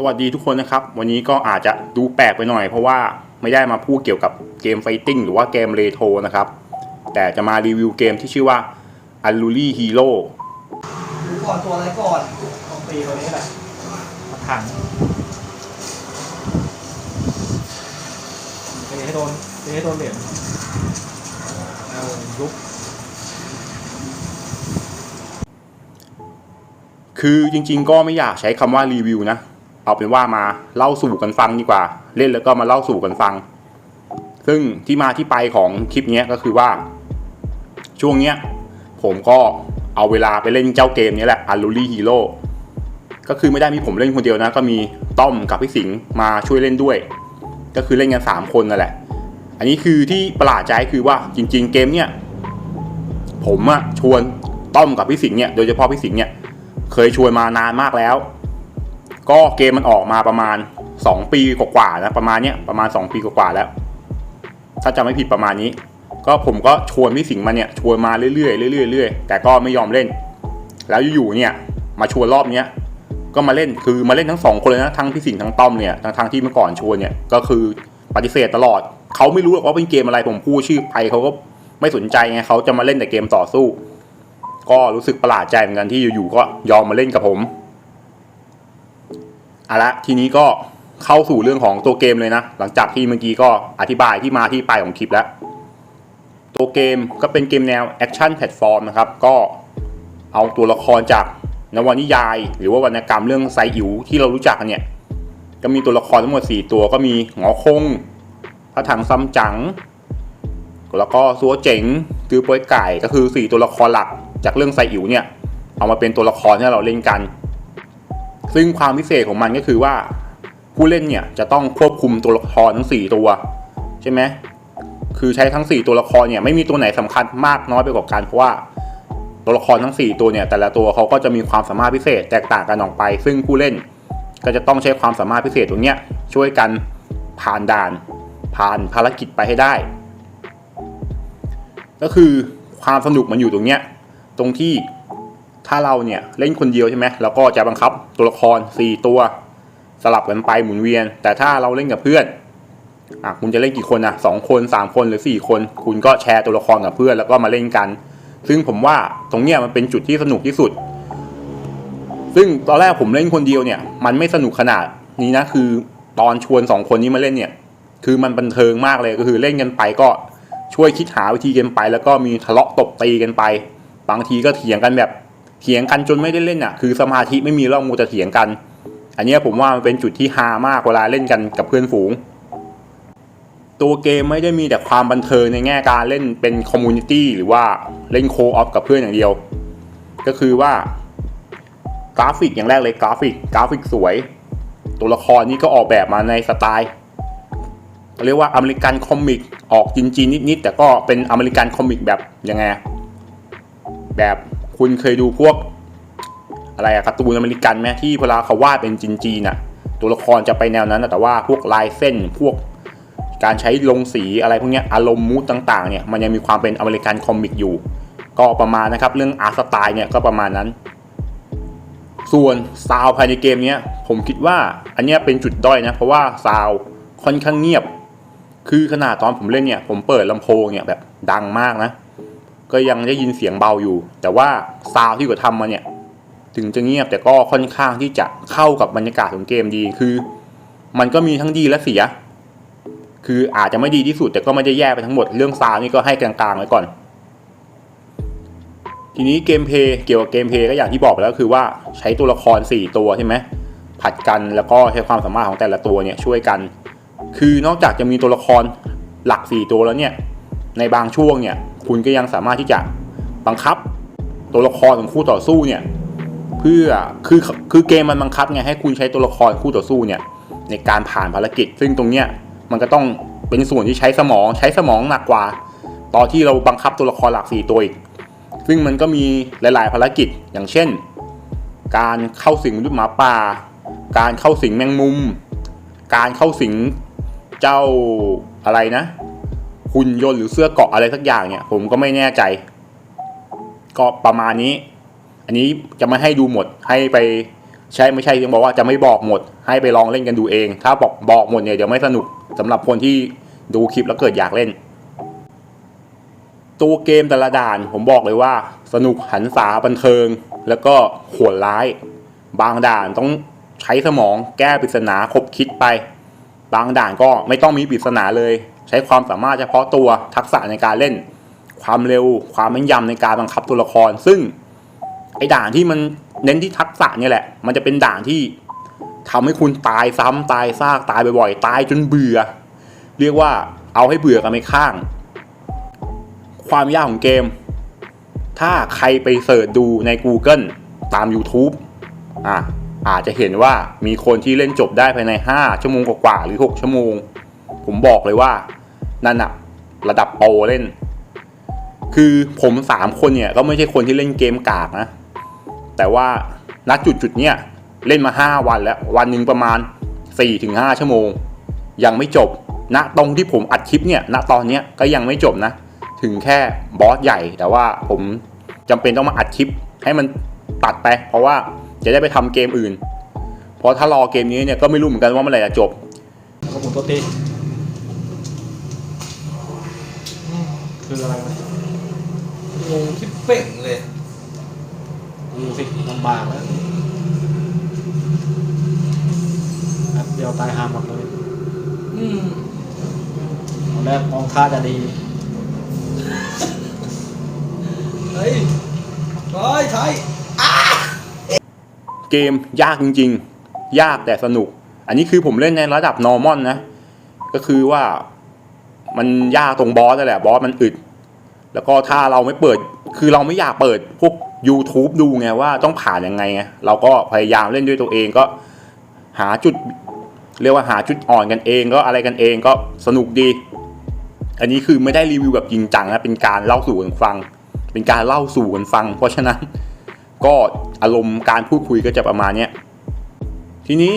สวัสดีทุกคนนะครับ วันนี้ก็อาจจะดูแปลกไปหน่อย เพราะว่าไม่ได้มาพูดเกี่ยวกับเกมไฟติ้งหรือว่าเกมเรโทรนะครับ แต่จะมารีวิวเกมที่ชื่อว่า a l u r i Hero ดูก่อนตัวอะไรก่อนต้องตีตัวนี้แหละมาถังตีให้โดนตีให้โดนเหรียญเอายุบคือจริงๆก็ไม่อยากใช้คำว่ารีวิวนะ เอาเป็นว่ามาเล่าสู่กันฟังดีกว่า เล่นแล้วก็มาเล่าสู่กันฟัง ซึ่งที่มาที่ไปของคลิปนี้ก็คือว่า ช่วงเนี้ยผมก็เอาเวลาไปเล่นเจ้าเกมนี้แหละ a l u r i Hero ก็คือไม่ได้มีผมเล่นคนเดียวนะ ก็มีต้อมกับพี่สิงห์มาช่วยเล่นด้วย ก็คือเล่นกันสามคนนั่นแหละ อันนี้คือที่ประหลาดใจคือว่าจริง ๆ เกมเนี้ยผมอะชวนต้อมกับพี่สิงห์เนี่ยโดยเฉพาะพี่สิงห์เนี่ยเคยชวนมานานมากแล้ว ก็เกมมันออกมาประมาณ 2 ปีกว่าๆนะประมาณเนี้ยประมาณ 2 ปีกว่าๆแล้ว ถ้าจำไม่ผิดประมาณนี้ ก็ผมก็ชวนพี่สิงห์มาเนี่ยชวนมาเรื่อยๆเรื่อยๆเรื่อยๆแต่ก็ไม่ยอมเล่น แล้วอยู่ๆเนี่ยมาชวนรอบเนี้ยก็มาเล่นคือมาเล่นทั้งสองคนเลยนะทั้งพี่สิงห์ทั้งต้อมเนี่ยทั้งทงๆที่เมื่อก่อนชวนเนี่ยก็คือปฏิเสธตลอดเขาไม่รู้หรอกว่าเป็นเกมอะไรผมพูดชื่อไปเขาก็ไม่สนใจไงเขาจะมาเล่นแต่เกมต่อสู้ ก็รู้สึกประหลาดใจเหมือนกันที่อยู่ๆก็ยอมมาเล่นกับผม เอาละทีนี้ก็เข้าสู่เรื่องของตัวเกมเลยนะ หลังจากที่เมื่อกี้ก็อธิบายที่มาที่ไปของคลิปแล้ว ตัวเกมก็เป็นเกมแนวแอคชั่นแพลตฟอร์มนะครับ ก็เอาตัวละครจากนวนิยาย หรือว่าวรรณกรรมเรื่องไซอิ๋วที่เรารู้จักเนี่ย ก็มีตัวละครทั้งหมด 4 ตัวก็มีหงอคงพระถังซัมจั๋งแล้วก็ซัวเจ๋งตือโป้ยไก่ก็คือ 4 ตัวละครหลักจากเรื่องไซอิ๋วเนี่ย เอามาเป็นตัวละครที่เราเล่นกัน ซึ่งความพิเศษของมันก็คือว่าผู้เล่นเนี่ยจะต้องควบคุมตัวละครทั้ง 4 ตัว ใช่ไหมคือใช้ทั้ง 4 ตัวละครเนี่ยไม่มีตัวไหนสำคัญมากน้อยไปกว่ากันเพราะว่าตัวละครทั้ง 4 ตัวเนี่ยแต่ละตัวเขาก็จะมีความสามารถพิเศษแตกต่างกันออกไป ซึ่งผู้เล่นก็จะต้องใช้ความสามารถพิเศษตรงเนี้ยช่วยกันผ่านด่าน ผ่านภารกิจไปให้ได้ ก็คือความสนุกมันอยู่ตรงเนี้ยตรงที่ ถ้าเราเนี่ยเล่นคนเดียวใช่ไหมเราก็จะบังคับตัวละคร 4 ตัว สลับกันไปหมุนเวียน แต่ถ้าเราเล่นกับเพื่อนอะคุณจะเล่นกี่คนอะสองคนสามคนหรือสี่คน คุณก็แชร์ตัวละครกับเพื่อนแล้วก็มาเล่นกัน ซึ่งผมว่าตรงเนี้ยมันเป็นจุดที่สนุกที่สุด ซึ่งตอนแรกผมเล่นคนเดียวเนี่ย มันไม่สนุกขนาดนี้นะคือตอนชวนสองคนนี้มาเล่นเนี่ย คือมันบันเทิงมากเลยก็คือเล่นกันไปก็ช่วยคิดหาวิธีกันไป แล้วก็มีทะเลาะตบตีกันไป บางทีก็เถียงกันแบบ เถียงกันจนไม่ได้เล่นอะ คือสมาธิไม่มีแล้วมูแต่เถียงกัน อันนี้ผมว่ามันเป็นจุดที่ฮามากเวลาเล่นกันกับเพื่อนฝูง ตัวเกมไม่ได้มีแต่ความบันเทิงในแง่การเล่นเป็นคอมมูนิตี้หรือว่าเล่นโคออฟกับเพื่อนอย่างเดียว ก็คือว่ากราฟิกอย่างแรกเลยกราฟิกกราฟิกสวย ตัวละครนี่ก็ออกแบบมาในสไตล์เรียกว่าอเมริกันคอมิกออกจีนๆนิดๆแต่ก็เป็นอเมริกันคอมิกแบบยังไงแบบ คุณเคยดูพวก อะไรอะการ์ตูนอเมริกันไหมที่เวลาเขาวาดเป็นจีนๆน่ะ ตัวละครจะไปแนวนั้นนะแต่ว่าพวกลายเส้นพวกการใช้ลงสีอะไรพวกนี้อารมณ์มูดต่างๆเนี่ยมันยังมีความเป็นอเมริกันคอมิกอยู่ ก็ประมาณนะครับเรื่องอาร์ตสไตล์เนี่ยก็ประมาณนั้น ส่วนซาวภายในเกมเนี้ยผมคิดว่าอันเนี้ยเป็นจุดด้อยนะเพราะว่าซาวค่อนข้างเงียบ คือขนาดตอนผมเล่นเนี่ยผมเปิดลำโพงเนี่ยแบบดังมากนะ ก็ยังได้ยินเสียงเบาอยู่ แต่ว่าซาวที่เขาทำมาเนี่ย ถึงจะเงียบแต่ก็ค่อนข้างที่จะเข้ากับบรรยากาศของเกมดีคือ มันก็มีทั้งดีและเสีย คืออาจจะไม่ดีที่สุดแต่ก็ไม่ได้แย่ไปทั้งหมดเรื่องซาวนี่ก็ให้กลางๆไว้ก่อน ทีนี้เกมเพย์เกี่ยวกับเกมเพย์ก็อย่างที่บอกไปแล้วคือว่าใช้ตัวละคร 4 ตัวใช่ไหมผัดกันแล้วก็ใช้ความสามารถของแต่ละตัวเนี่ยช่วยกัน คือนอกจากจะมีตัวละครหลัก 4 ตัวแล้วเนี่ยในบางช่วงเนี่ย คุณก็ยังสามารถที่จะบังคับตัวละครของคู่ต่อสู้เนี่ยเพื่อคือคือเกมมันบังคับไงให้คุณใช้ตัวละครคู่ต่อสู้เนี่ยในการผ่านภารกิจ ซึ่งตรงเนี้ยมันก็ต้องเป็นส่วนที่ใช้สมองใช้สมองหนักกว่า ตอนที่เราบังคับตัวละครหลัก4ตัวอีกซึ่งมันก็มีหลาย ๆ ภารกิจอย่างเช่น การเข้าสิงมนุษย์หมาป่า การเข้าสิงแมงมุม การเข้าสิงเจ้าอะไรนะ หุ่นยนต์หรือเสื้อเกาะอะไรสักอย่างเนี่ย ผมก็ไม่แน่ใจ ก็ประมาณนี้ อันนี้จะไม่ให้ดูหมด ให้ไปใช่ไม่ใช่ยังบอกว่าจะไม่บอกหมด ให้ไปลองเล่นกันดูเอง ถ้าบอกบอกหมดเนี่ยเดี๋ยวไม่สนุกสำหรับคนที่ดูคลิปแล้วเกิดอยากเล่น ตัวเกมแต่ละด่านผมบอกเลยว่า สนุกหันษาบันเทิง แล้วก็โหดร้าย บางด่านต้องใช้สมองแก้ปริศนาคบคิดไป บางด่านก็ไม่ต้องมีปริศนาเลย ใช้ความสามารถเฉพาะตัวทักษะในการเล่น ความเร็ว ความแม่นยำในการบังคับตัวละคร ซึ่งไอ้ด่านที่มันเน้นที่ทักษะเนี่ยแหละ มันจะเป็นด่านที่ทำให้คุณตายซ้ำตายซากตายบ่อยๆ ตายจนเบื่อ เรียกว่าเอาให้เบื่อกันไม่ข้าง ความยากของเกม ถ้าใครไปเสิร์ชดูใน Google ตาม YouTube อะอาจจะเห็นว่ามีคนที่เล่นจบได้ภายใน 5 ชั่วโมงกว่าๆหรือ 6 ชั่วโมง ผมบอกเลยว่า นั่นอะระดับโปรเล่น คือผมสามคนเนี่ยก็ไม่ใช่คนที่เล่นเกมกากนะ แต่ว่าณจุดจุดเนี้ยเล่นมา 5 วันแล้ว วันหนึ่งประมาณ 4-5 ชั่วโมง ยังไม่จบณตรงที่ผมอัดคลิปเนี่ยณตอนเนี้ยก็ยังไม่จบนะ ถึงแค่บอสใหญ่ แต่ว่าผมจำเป็นต้องมาอัดคลิป ให้มันตัดไป เพราะว่าจะได้ไปทำเกมอื่น เพราะถ้ารอเกมนี้เนี่ยก็ไม่รู้เหมือนกันว่าเมื่อไหร่จะจบแล้วก็หมุนตัวตีอืม คืออะไรวะงงที่เป่งเลยดูสิลำบากแล้วแป๊บเดียวตายหาหมดเลยอืมตอนแรกมองท่าจะดี เฮ้ยใช่ใช่เกมยากจริง ๆ ยากแต่สนุก อันนี้คือผมเล่นในระดับ normal นะ ก็คือว่า มันยากตรงบอสนั่นแหละบอสมันอึด แล้วก็ถ้าเราไม่เปิด คือเราไม่อยากเปิดพวก YouTube ดูไงว่าต้องผ่านยังไงไงเราก็พยายามเล่นด้วยตัวเองก็หาจุด เรียกว่าหาจุดอ่อนกันเองก็อะไรกันเองก็สนุกดี อันนี้คือไม่ได้รีวิวแบบจริงจังนะเป็นการเล่าสู่กันฟัง เป็นการเล่าสู่กันฟัง เพราะฉะนั้น ก็อารมณ์การพูดคุยก็จะประมาณเนี้ยทีนี้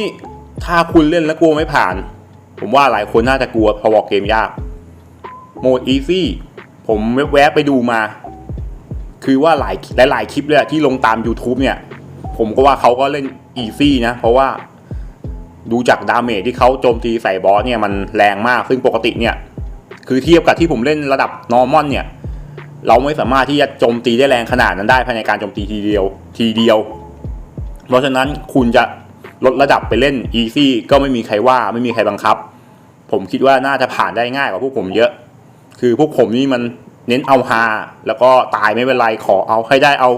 ถ้าคุณเล่นแล้วกลัวไม่ผ่าน ผมว่าหลายคนน่าจะกลัวเพราะบอกเกมยาก โหมด easy ผมแวบๆไปดูมา คือว่าหลายหลายคลิปเลยที่ลงตาม YouTube เนี่ย ผมก็ว่าเขาก็เล่น easy นะ เพราะว่าดูจากดาเมจที่เขาโจมตีใส่บอสเนี่ยมันแรงมาก ซึ่งปกติเนี่ย คือเทียบกับที่ผมเล่นระดับ normal เนี่ย เราไม่สามารถที่จะโจมตีได้แรงขนาดนั้นได้ภายในการโจมตีทีเดียวทีเดียว เพราะฉะนั้นคุณจะลดระดับไปเล่น easy ก็ไม่มีใครว่าไม่มีใครบังคับ ผมคิดว่าน่าจะผ่านได้ง่ายกว่าพวกผมเยอะ คือพวกผมนี่มันเน้นเอาฮาแล้วก็ตายไม่เป็นไรขอเอาให้ได้เอา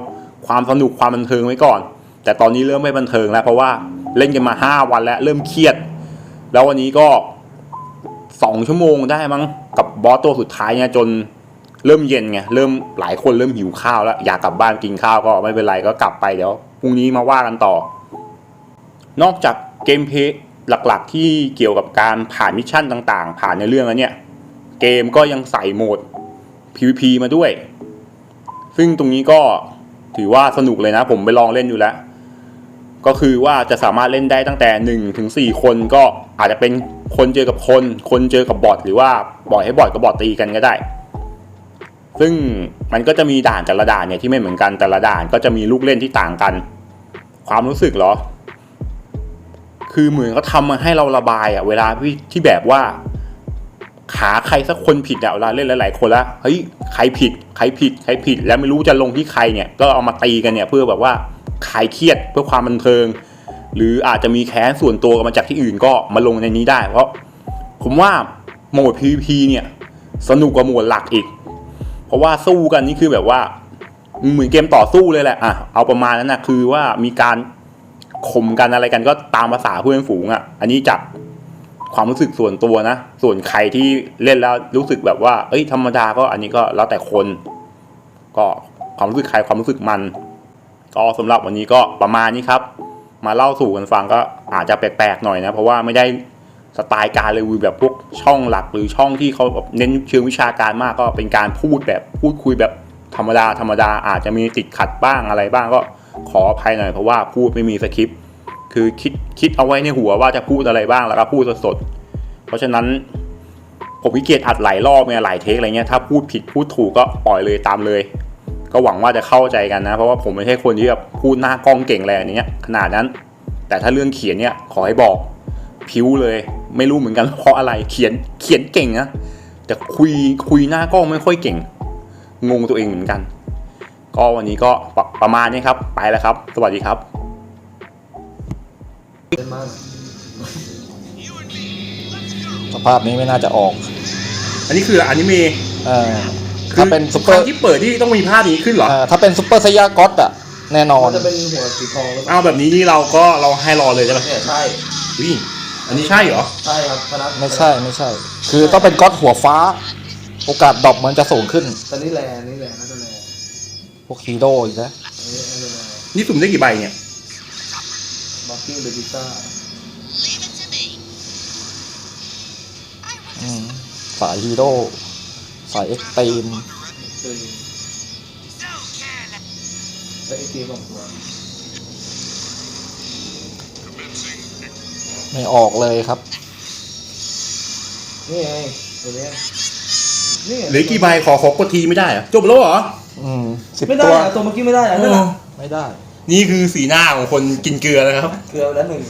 ความสนุกความบันเทิงไว้ก่อน แต่ตอนนี้เริ่มไม่บันเทิงแล้ว เพราะว่าเล่นกันมา 5 วันแล้วเริ่มเครียด แล้ววันนี้ก็ 2 ชั่วโมงได้มั้งกับบอสตัวสุดท้ายเนี่ยจนเริ่มเย็นไงเริ่มหลายคนเริ่มหิวข้าวแล้วอยากกลับบ้านกินข้าวก็ไม่เป็นไรก็กลับไปเดี๋ยวพรุ่งนี้มาว่ากันต่อ นอกจากเกมเพลย์หลักๆ ที่เกี่ยวกับการผ่านมิชชั่นต่าง ๆ ผ่านในเรื่องแล้วเนี่ย เกมก็ยังใส่โหมด PVP มาด้วย ซึ่งตรงนี้ก็ถือว่าสนุกเลยนะ ผมไปลองเล่นอยู่แล้ว ก็คือว่าจะสามารถเล่นได้ตั้งแต่1ถึง4คนก็อาจจะเป็นคนเจอกับคน คนเจอกับบอทหรือว่าบอทให้บอทกับบอทตีกันก็ได้ ซึ่งมันก็จะมีด่านแต่ละด่านเนี่ยที่ไม่เหมือนกันแต่ละด่านก็จะมีลูกเล่นที่ต่างกัน ความรู้สึกเหรอ คือเหมือนเขาทำมาให้เราระบายอะเวลาที่ที่แบบว่า ขาใครสักคนผิดอะเวลาเล่นหลายๆคนละเฮ้ยใครผิดใครผิดใครผิด แล้วไม่รู้จะลงที่ใครเนี่ย ก็เอามาตีกันเนี่ยเพื่อแบบว่าคลายเครียดเพื่อความบันเทิง หรืออาจจะมีแค้นส่วนตัวกันมาจากที่อื่นก็มาลงในนี้ได้ เพราะผมว่าโหมด PVP เนี่ยสนุกกว่าโหมดหลักอีก เพราะว่าสู้กันนี่คือแบบว่าเหมือนเกมต่อสู้เลยแหละอะเอาประมาณนั้นนะคือว่ามีการข่มกันอะไรกันก็ตามภาษาเพื่อนฝูงอะ อันนี้จาก ความรู้สึกส่วนตัวนะ ส่วนใครที่เล่นแล้วรู้สึกแบบว่า เอ้ย ธรรมดาก็อันนี้ก็แล้วแต่คน ก็ความรู้สึกใครความรู้สึกมัน ก็สำหรับวันนี้ก็ประมาณนี้ครับ มาเล่าสู่กันฟังก็อาจจะแปลกๆหน่อยนะ เพราะว่าไม่ได้สไตล์การรีวิวแบบพวกช่องหลักหรือช่องที่เขาแบบเน้นเชิงวิชาการมากก็เป็นการพูดแบบพูดคุยแบบธรรมดาธรรมดาอาจจะมีติดขัดบ้างอะไรบ้างก็ขออภัยหน่อยเพราะว่าพูดไม่มีสคริปต์ คือคิดคิดเอาไว้ในหัวว่าจะพูดอะไรบ้างแล้วก็พูดสดๆเพราะฉะนั้นผมวิเกียรอัดหลายรอบเนี่ยหลายเทคอะไรเงี้ยถ้าพูดผิดพูดถูกก็ปล่อยเลยตามเลย ก็หวังว่าจะเข้าใจกันนะ เพราะว่าผมไม่ใช่คนที่แบบพูดหน้ากล้องเก่งอะไรอย่างเงี้ยขนาดนั้น แต่ถ้าเรื่องเขียนเนี่ยขอให้บอกพิ้วเลย ไม่รู้เหมือนกันเพราะอะไรเขียนเขียนเก่งนะแต่คุยคุยหน้ากล้องไม่ค่อยเก่ง งงตัวเองเหมือนกัน ก็วันนี้ก็ปะประมาณนี้ครับ ไปแล้วครับ สวัสดีครับ สภาพนี้ไม่น่าจะออก อันนี้คืออนิเมะเออถ้าเป็นซุปเปอคร์รั้งที่เปิดที่ต้องมีภาพนี้ขึ้นเหรอ เออถ้าเป็นซุปเปอร์ไซยาก็อตอะแน่นอนมันจะเป็นหัวสีทองหรือเปล่าเอาแบบนี้นี่เราก็เราให้รอเลยใช่ไหมเนี่ยใช่อุ้ยอันนี้ใช่เหรอ ใช่ครับคณะไม่ใช่ไม่ใช่ คือต้องเป็นก็อตหัวฟ้า โอกาสดรอปมันจะสูงขึ้นแต่นี่แลนี่แลน่าจะแลพวกฮีโร่อีกนะอันนี้น่าจะแลนี่สุ่มได้กี่ใบเนี่ยบัค กิ้งเบบิต้าอืมสายฮีโร่ สายเอ็กซ์ตรีมคือและไอเกมสองตัวไม่ออกเลยครับ นี่ไงตัวเนี้ยนี่ไงเหลือกี่ใบขอขอกดทีไม่ได้เหรอจบแล้วเหรอ อืมสิบไม่ได้ตัวอะตัวเมื่อกี้ไม่ได้อะนั่นน่ะไม่ได้ นี่คือสีหน้าของคนกินเกลือนะครับ เกลือแล้วหนึ่ง